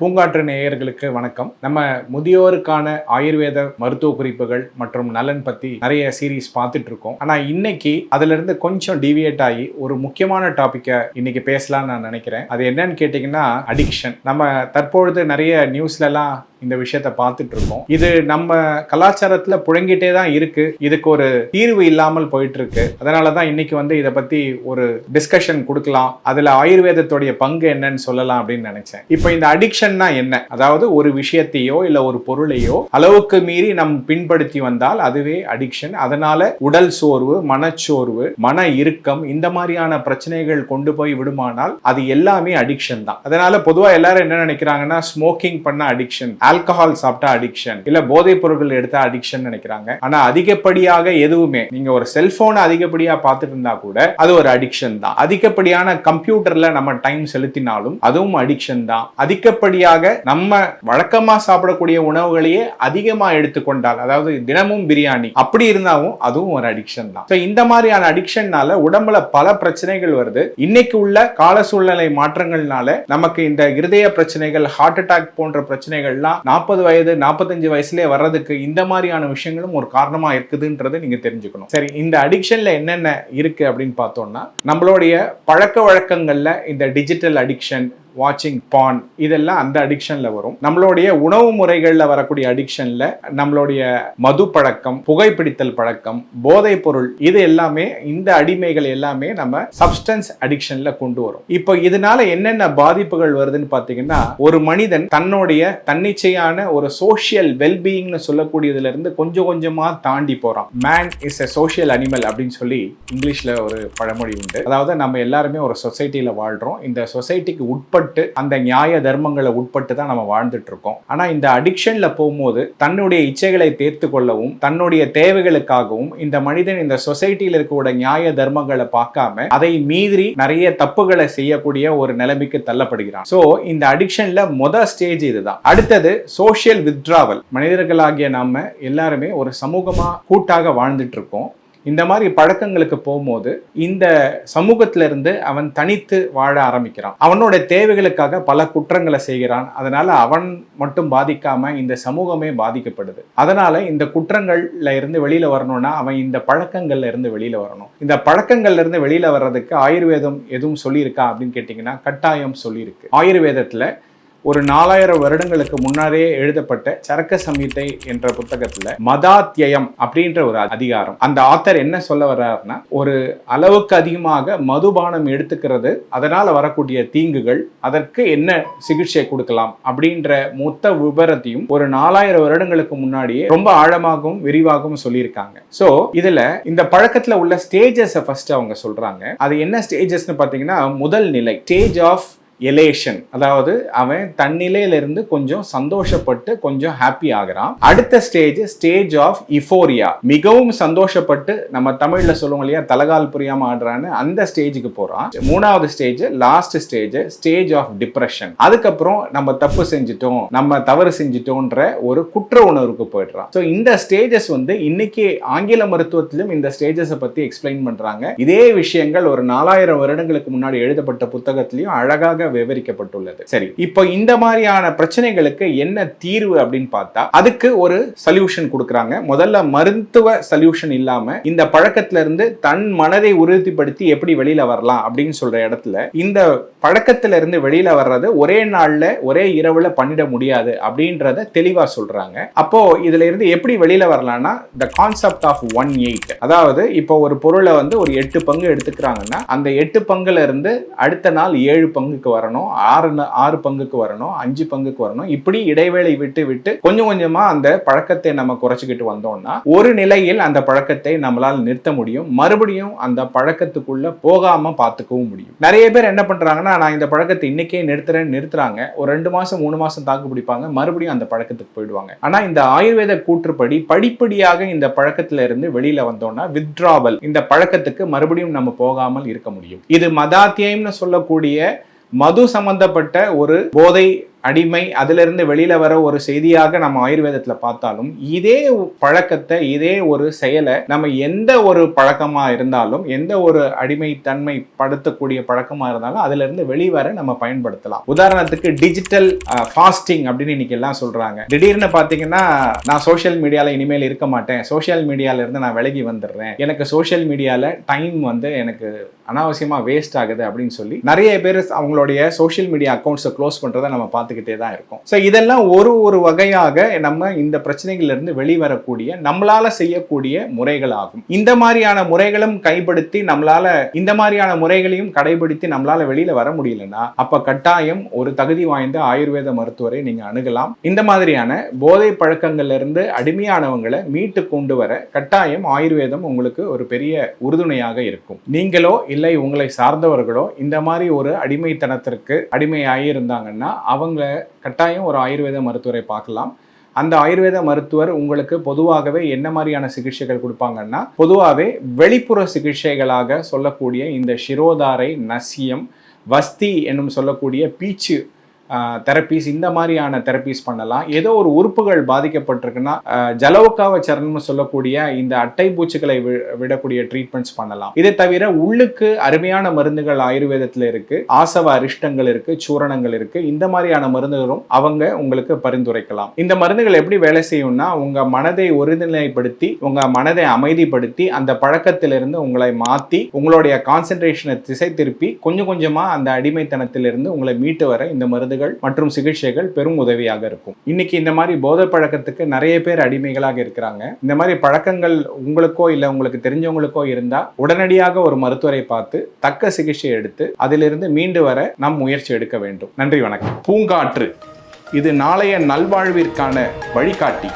பூங்காற்று நேயர்களுக்கு வணக்கம். நம்ம முதியோருக்கான ஆயுர்வேத மருத்துவ குறிப்புகள் மற்றும் நலன் பத்தி நிறைய சீரீஸ் பார்த்துட்டு இருக்கோம். ஆனா இன்னைக்கு அதுல இருந்து கொஞ்சம் டிவியேட் ஆகி ஒரு முக்கியமான டாப்பிக்கை இன்னைக்கு பேசலாம்னு நான் நினைக்கிறேன். அது என்னன்னு கேட்டிங்கன்னா அடிக்ஷன் நம்ம தற்பொழுது நிறைய நியூஸ்ல எல்லாம் இந்த விஷயத்த பார்த்துட்டு இருக்கோம் இது நம்ம கலாச்சாரத்துல புழங்கிட்டே தான் இருக்கு. இதுக்கு ஒரு தீர்வு இல்லாமல் போயிட்டு இருக்கு அதனால தான் இன்னைக்கு வந்து இதை பத்தி ஒரு டிஸ்கஷன் கொடுக்கலாம். அதுல ஆயுர்வேதத்துடைய பங்கு என்னன்னு சொல்லலாம் அப்படின்னு நினைச்சேன். இப்போ இந்த அடிக்ஷன்னா என்ன? அதாவது ஒரு விஷயத்தையோ இல்ல ஒரு பொருளையோ அளவுக்கு மீறி நம் பின்படுத்தி வந்தால் அதுவே அடிக்ஷன் அதனால உடல் சோர்வு மனச்சோர்வு மன இறுக்கம் இந்த மாதிரியான பிரச்சனைகள் கொண்டு போய் விடுமானால் அது எல்லாமே அடிக்ஷன் தான். அதனால பொதுவா எல்லாரும் என்ன நினைக்கிறாங்கன்னா ஸ்மோக்கிங் பண்ண அடிக்ஷன் ஆல்கஹால் சாப்பிட்டா அடிக்ஷன் இல்ல போதைப் பொருட்கள் எடுத்தா அடிக்ஷன் நினைக்கிறாங்க. ஆனா அதிகப்படியாக எதுவுமே நீங்க ஒரு செல்போனை அதிகப்படியா பார்த்துட்டு இருந்தா கூட அது ஒரு அடிக்ஷன் தான். அதிகப்படியான கம்ப்யூட்டர்ல நம்ம டைம் செலுத்தினாலும் அதுவும் அடிக்ஷன் தான். அதிகப்படியாக நம்ம வழக்கமா சாப்பிடக்கூடிய உணவுகளையே அதிகமா எடுத்துக்கொண்டால் அதாவது தினமும் பிரியாணி அப்படி இருந்தாலும் அதுவும் ஒரு அடிக்ஷன் தான். இந்த மாதிரியான அடிக்ஷன்னால உடம்புல பல பிரச்சனைகள் வருது. இன்னைக்கு உள்ள கால சூழ்நிலை மாற்றங்கள்னால நமக்கு இந்த இருதய பிரச்சனைகள் ஹார்ட் அட்டாக் போன்ற பிரச்சனைகள்லாம் நாற்பது வயது நாற்பத்தஞ்சு வயசுலேயே வர்றதுக்கு இந்த மாதிரியான விஷயங்களும் ஒரு காரணமா இருக்குதுன்றதை நீங்க தெரிஞ்சுக்கணும். சரி இந்த அடிக்ஷன்ல என்னென்ன இருக்கு அப்படின்னு பார்த்தோம்னா நம்மளுடைய பழக்க வழக்கங்கள்ல இந்த டிஜிட்டல் அடிக்ஷன் வாட்சிங் பான் இதெல்லாம் அந்த அடிக்ஷன்ல வரும். நம்மளுடைய உணவு முறைகள்ல வரக்கூடிய அடிக்ஷன்ல நம்மளுடைய மது பழக்கம் புகைப்பிடித்தல் பழக்கம் போதைப் பொருள் இது எல்லாமே இந்த அடிமைகள் எல்லாமே நம்ம சப்ஸ்டன்ஸ் அடிக்ஷன்ல கொண்டு வரும். இப்போ இதனால என்னென்ன பாதிப்புகள் வருதுன்னு பாத்தீங்கன்னா ஒரு மனிதன் தன்னுடைய தன்னிச்சையான ஒரு சோஷியல் வெல்பீயிங்னு சொல்லக்கூடியதுல இருந்து கொஞ்சம் கொஞ்சமா தாண்டி போறான். Man is a social animal அப்படின்னு சொல்லி இங்கிலீஷ்ல ஒரு பழமொழி உண்டு. அதாவது நம்ம எல்லாருமே ஒரு சொசைட்டில வாழ்றோம். இந்த சொசைட்டிக்கு உட்பட்டு அந்த நியாய தர்மங்களை உட்பட்டு தான் நம்ம வாழ்ந்துட்டு இருக்கோம் ஆனா இந்த அடிக்ஷன்ல போகும்போது தன்னுடைய இச்சைகளை தேர்த்து கொள்ளவும் தன்னுடைய தேவைகளுக்காகவும் இந்த மனிதன் இந்த சொசைட்டியில் இருக்கக்கூடிய நியாய தர்மங்களை பார்க்காம அதை மீறி நிறைய தப்புகளை செய்யக்கூடிய ஒரு நிலைமைக்கு தள்ளப்படுகிறான். சோ இந்த அடிக்ஷன்ல முத ஸ்டேஜ் இதுதான். அடுத்தது சோஷியல் வித்ராவல் மனிதர்களாகிய நாம எல்லாருமே ஒரு சமூகமா கூட்டாக வாழ்ந்துட்டு இருக்கோம் இந்த மாதிரி பழக்கங்களுக்கு போகும்போது இந்த சமூகத்திலிருந்து அவன் தனித்து வாழ ஆரம்பிக்கிறான். அவனோட தேவைகளுக்காக பல குற்றங்களை செய்கிறான். அதனால அவன் மட்டும் பாதிக்காம இந்த சமூகமே பாதிக்கப்படுது. அதனால இந்த குற்றங்கள்ல இருந்து வெளியில வரணும்னா அவன் இந்த பழக்கங்கள்ல இருந்து வெளியில வரணும். இந்த பழக்கங்கள்ல இருந்து வெளியில வர்றதுக்கு ஆயுர்வேதம் எதுவும் சொல்லியிருக்கா அப்படின்னு கேட்டிங்கன்னா கட்டாயம் சொல்லியிருக்கு. ஆயுர்வேதத்துல ஒரு நாலாயிரம் வருடங்களுக்கு முன்னாரே எழுதப்பட்ட சரக்க சம்ஹிதை என்ற புத்தகத்துல மதாத்தியம் அப்படின்ற ஒரு அதிகாரம். அந்த ஆத்தர் என்ன சொல்ல வர்றாருன்னா ஒரு அளவுக்கு அதிகமாக மதுபானம் எடுத்துக்கிறது அதனால வரக்கூடிய தீங்குகள் அதற்கு என்ன சிகிச்சை கொடுக்கலாம் அப்படின்ற மொத்த விபரத்தையும் ஒரு நாலாயிரம் வருடங்களுக்கு முன்னாடியே ரொம்ப ஆழமாகவும் விரிவாகவும் சொல்லியிருக்காங்க. சோ இதுல இந்த பழக்கத்துல உள்ள ஸ்டேஜஸ் ஃபர்ஸ்ட் அவங்க சொல்றாங்க. அது என்ன ஸ்டேஜஸ்னு பாத்தீங்கன்னா முதல் நிலை ஸ்டேஜ் ஆஃப் எலேஷன் அதாவது அவன் தன்னிலையிலிருந்து கொஞ்சம் சந்தோஷப்பட்டு கொஞ்சம் ஹாப்பி ஆகிறான். அடுத்த ஸ்டேஜ் ஸ்டேஜ் ஆஃப் இஃபோரியா மிகவும் சந்தோஷப்பட்டு நம்ம தமிழ்ல சொல்லுவோம் இல்லையா தலகால் புரியாம ஆடுறான்னு அந்த ஸ்டேஜுக்கு போறான். மூணாவது stage last stage stage of depression அதுக்கப்புறம் நம்ம தப்பு செஞ்சுட்டோம் நம்ம தவறு செஞ்சுட்டோன்ற ஒரு குற்ற உணர்வுக்கு போயிடுறான். ஸோ இந்த ஸ்டேஜஸ் வந்து இன்னைக்கு ஆங்கில மருத்துவத்திலும் இந்த ஸ்டேஜஸை பத்தி எக்ஸ்பிளைன் பண்றாங்க. இதே விஷயங்கள் ஒரு நாலாயிரம் வருடங்களுக்கு முன்னாடி எழுதப்பட்ட புத்தகத்திலையும் அழகாக விவரிக்கப்பட்டுள்ளது. சரி இப்போ இந்த மாதிரியான பிரச்சனைகளுக்கு என்ன தீர்வு அப்படின்னு பார்த்தா அதுக்கு ஒரு சொல்யூஷன் கொடுக்குறாங்க. முதல்ல மருத்துவ சொல்யூஷன் இல்லாம இந்த பழக்கத்துல இருந்து தன் மனதை உறுதிப்படுத்தி எப்படி வெளியில வரலாம் அப்படின்னு சொல்ற இடத்துல இந்த பழக்கத்துல இருந்து வெளியில வர்றது ஒரே நாள்ல ஒரே இரவுல பண்ணிட முடியாது அப்படின்றத தெளிவா சொல்றாங்க. அப்போ இதுல இருந்து எப்படி வெளியில வரலாம்னா the concept of one eight அதாவது இப்போ ஒரு பொருளை வந்து ஒரு எட்டு பங்கு எடுத்துக்கிறாங்கன்னா அந்த எட்டு பங்குல இருந்து அடுத்த நாள் ஏழு பங்குக்கு வரணும். ஆறு ஆறு பங்குக்கு வரணும். அஞ்சு பங்குக்கு வரணும். இப்படி இடைவேளை விட்டு விட்டு கொஞ்சம் கொஞ்சமா அந்த பழக்கத்தை நம்ம குறைச்சிக்கிட்டு வந்தோம்னா ஒரு நிலையில் அந்த பழக்கத்தை நம்மளால் நிறுத்த முடியும். மறுபடியும் அந்த பழக்கத்துக்குள்ள போகாம பார்த்துக்கவும் முடியும். நிறைய பேர் என்ன பண்றாங்கன்னா நான் இந்த பழக்கத்தை இன்னைக்கே நிறுத்துறேன்னு நிறுத்துறாங்க. ஒரு ரெண்டு மாசம் மூணு மாசம் தாக்கு பிடிப்பாங்க. மறுபடியும் அந்த பழக்கத்துக்கு போயிடுவாங்க. ஆனா இந்த ஆயுர்வேத கூற்றுப்படி படிப்படியாக இந்த பழக்கத்துல இருந்து வெளியில வந்தோம்னா வித்ராவல் இந்த பழக்கத்துக்கு மறுபடியும் நம்ம போகாமல் இருக்க முடியும். இது மதாத்தியம்னு சொல்லக்கூடிய மது சம்பந்தப்பட்ட ஒரு போதை அடிமை அதிலிருந்து வெளியில வர ஒரு செய்தியாக நம்ம ஆயுர்வேதத்துல பார்த்தாலும் இதே பழக்கத்தை இதே ஒரு செயலை நம்ம எந்த ஒரு பழக்கமா இருந்தாலும் எந்த ஒரு அடிமைத்தன்மை படுத்தக்கூடிய பழக்கமா இருந்தாலும் அதுல இருந்து வெளிவர நம்ம பயன்படுத்தலாம். உதாரணத்துக்கு டிஜிட்டல் ஃபாஸ்டிங் அப்படின்னு இன்னைக்கு எல்லாம் சொல்றாங்க. திடீர்னு பாத்தீங்கன்னா நான் சோஷியல் மீடியால இனிமேல் இருக்க மாட்டேன். சோஷியல் மீடியால இருந்து நான் விலகி வந்துடுறேன். எனக்கு சோஷியல் மீடியால டைம் வந்து எனக்கு அனாவசியமாக வேஸ்ட் ஆகுது அப்படின்னு சொல்லி நிறைய பேர் அவங்களுடைய சோஷியல் மீடியா அக்கௌண்ட்ஸை க்ளோஸ் பண்ணுறதை நம்ம பார்த்துக்கிட்டே தான் இருக்கோம். ஸோ இதெல்லாம் ஒரு ஒரு வகையாக நம்ம இந்த பிரச்சனைகளிலிருந்து வெளிவரக்கூடிய நம்மளால் செய்யக்கூடிய முறைகள் ஆகும் இந்த மாதிரியான முறைகளும் கைப்படுத்தி நம்மளால் இந்த மாதிரியான முறைகளையும் கடைபிடித்து நம்மளால் வெளியில் வர முடியலன்னா அப்போ கட்டாயம் ஒரு தகுதி வாய்ந்த ஆயுர்வேத மருத்துவரை நீங்கள் அணுகலாம். இந்த மாதிரியான போதை பழக்கங்கள்லேருந்து அடிமையானவங்களை மீட்டு கொண்டு வர கட்டாயம் ஆயுர்வேதம் உங்களுக்கு ஒரு பெரிய உறுதுணையாக இருக்கும். நீங்களோ இல்லை உங்களை சார்ந்தவர்களோ இந்த மாதிரி ஒரு அடிமைத்தனத்திற்கு அடிமையாகி இருந்தாங்கன்னா அவங்க கட்டாயம் ஒரு ஆயுர்வேத மருத்துவரை பார்க்கலாம். அந்த ஆயுர்வேத மருத்துவர் உங்களுக்கு பொதுவாகவே என்ன மாதிரியான சிகிச்சைகள் கொடுப்பாங்கன்னா பொதுவாகவே வெளிப்புற சிகிச்சைகளாக சொல்லக்கூடிய இந்த சிரோதாரை நசியம் வஸ்தி என்னும் சொல்லக்கூடிய பீச்சு தெரப்பீஸ் இந்த மாதிரியான தெரப்பீஸ் பண்ணலாம். ஏதோ ஒரு உறுப்புகள் பாதிக்கப்பட்டிருக்குன்னா ஜலவுக்காவ சரணம்னு சொல்லக்கூடிய இந்த அட்டை பூச்சிகளை விடக்கூடிய ட்ரீட்மெண்ட்ஸ் பண்ணலாம். இதை தவிர உள்ளுக்கு அருமையான மருந்துகள் ஆயுர்வேதத்தில் இருக்கு. ஆசவ அரிஷ்டங்கள் இருக்கு சூரணங்கள் இருக்கு. இந்த மாதிரியான மருந்துகளும் அவங்க உங்களுக்கு பரிந்துரைக்கலாம். இந்த மருந்துகள் எப்படி வேலை செய்யும்னா உங்க மனதை ஒருநிலைப்படுத்தி உங்க மனதை அமைதிப்படுத்தி அந்த பழக்கத்திலிருந்து உங்களை மாத்தி உங்களுடைய கான்சென்ட்ரேஷனை திசை திருப்பி கொஞ்சம் கொஞ்சமா அந்த அடிமைத்தனத்திலிருந்து உங்களை மீட்டு வர இந்த மருந்து மருந்துகள் மற்றும் சிகிச்சைகள் பெரும் உதவியாக இருக்கும். இன்னைக்கு இந்த மாதிரி போதை பழக்கத்துக்கு நிறைய பேர் அடிமைகளாக இருக்கிறாங்க. இந்த மாதிரி பழக்கங்கள் உங்களுக்கோ இல்லை உங்களுக்கு தெரிஞ்சவங்களுக்கோ இருந்தா உடனடியாக ஒரு மருத்துவரை பார்த்து தக்க சிகிச்சை எடுத்து அதிலிருந்து மீண்டு வர நம் முயற்சி எடுக்க வேண்டும். நன்றி வணக்கம். பூங்காற்று. இது நாளைய நல்வாழ்விற்கான வழிகாட்டி.